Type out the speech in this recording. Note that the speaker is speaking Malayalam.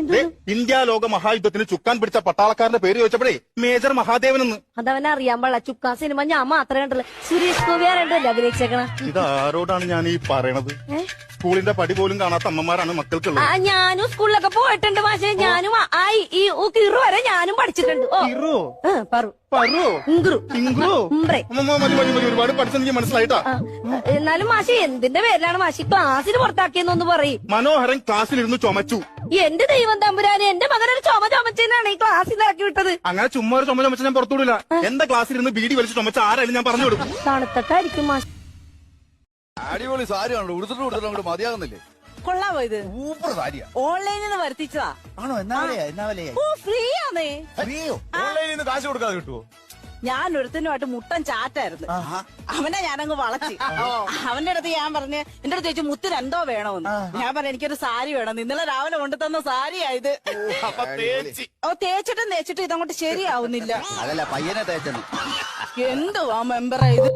ഇന്ത്യ ലോക മഹായുദ്ധത്തിന് ചുക്കാൻ പിടിച്ച പട്ടാളക്കാരന്റെ പേര് ചോദിച്ചപ്പോഴേ മേജർ മഹാദേവൻ എന്ന്. അതവനെ അറിയാൻ പാടില്ല. ചുക്കാൻ സിനിമ ഞാൻ മാത്രമേ കണ്ടുള്ളൂ സുരേഷ് ഗോപിയാരണ്ടല്ലേ അഭിനയിച്ചേക്കണ? ഇത് ആരോടാണ് ഞാൻ ഈ പറയണത്? സ്കൂളിന്റെ പടി പോലും കാണാത്ത അമ്മമാരാണ് മക്കൾക്ക് മക്കൾക്കുള്ളത് ഞാനും സ്കൂളിലൊക്കെ പോയിട്ടുണ്ട് പക്ഷേ ഞാനും ആ ഈ- കിറു വരെ ഞാനും പഠിച്ചിട്ടുണ്ട്. പറു. ഒരുപാട് പഠിച്ചെനിക്ക് മനസ്സിലായിട്ടാ. എന്നാലും മാഷി എന്തിന്റെ പേരിലാണ് മാഷി? ക്ലാസ്സിന് പുറത്താക്കിയെന്നൊന്ന് പറയും. മനോഹരൻ ക്ലാസ്സിലിരുന്ന് ചുമച്ചു. എന്റെ ദൈവം തമ്പുരാന് എന്റെ മകനൊരു ചുമ ചുമച്ചാണ് ഈ ക്ലാസ്സിൽ ഇറക്കി വിട്ടത്. അങ്ങനെ ചുമ്മാ ഒരു ചുമ ചുമച്ച ഞാൻ പുറത്തുവിടില്ല എന്റെ ക്ലാസ്സിൽ ഇരുന്ന് ബീഡി വലിച്ച് ചുമച്ച ആരായാലും ഞാൻ പറഞ്ഞു കൊടുക്കും തണുത്തിട്ടായിരിക്കും മാഷി. അടിപൊളി സാരിയാണല്ലോ ഉടുത്തിട്ട് ഉടുത്തിട്ട് അങ്ങോട്ട് മതിയാകുന്നില്ലേ? കൊള്ളാവോ ഇത്? സൂപ്പർ സാരിയാ. ഓൺലൈനിൽ നിന്ന് വരുത്തിച്ചതാ. ആണോ? എന്നാ വിലയാ? എന്നാ വിലയാ ഓ ഫ്രീ ആണേ ഫ്രീയോ? ഓൺലൈനിൽ നിന്ന് കാശ് കൊടുക്കാതെ കിട്ടുവോ? ഞാൻ ഒരുത്തനുമായിട്ട് മുട്ടൻ ചാറ്റായിരുന്നു. അവനെ ഞാനങ്ങ് വളച്ച് അവന്റെ അടുത്ത് ഞാൻ പറഞ്ഞ് എന്റെ അടുത്ത് ചോദിച്ചു മുത്ത് രണ്ടോ വേണമെന്ന് ഞാൻ പറഞ്ഞു എനിക്കൊരു സാരി വേണം. ഇന്നലെ രാവിലെ കൊണ്ടു തന്ന സാരിയായത് അപ്പൊ തേച്ചി. ഓ തേച്ചിട്ടും തേച്ചിട്ടും ഇതങ്ങോട്ട് ശരിയാവുന്നില്ല. അതല്ല പയ്യനെ തേച്ചെന്ന്. എന്തുവാ മെമ്പറേ ഇത്?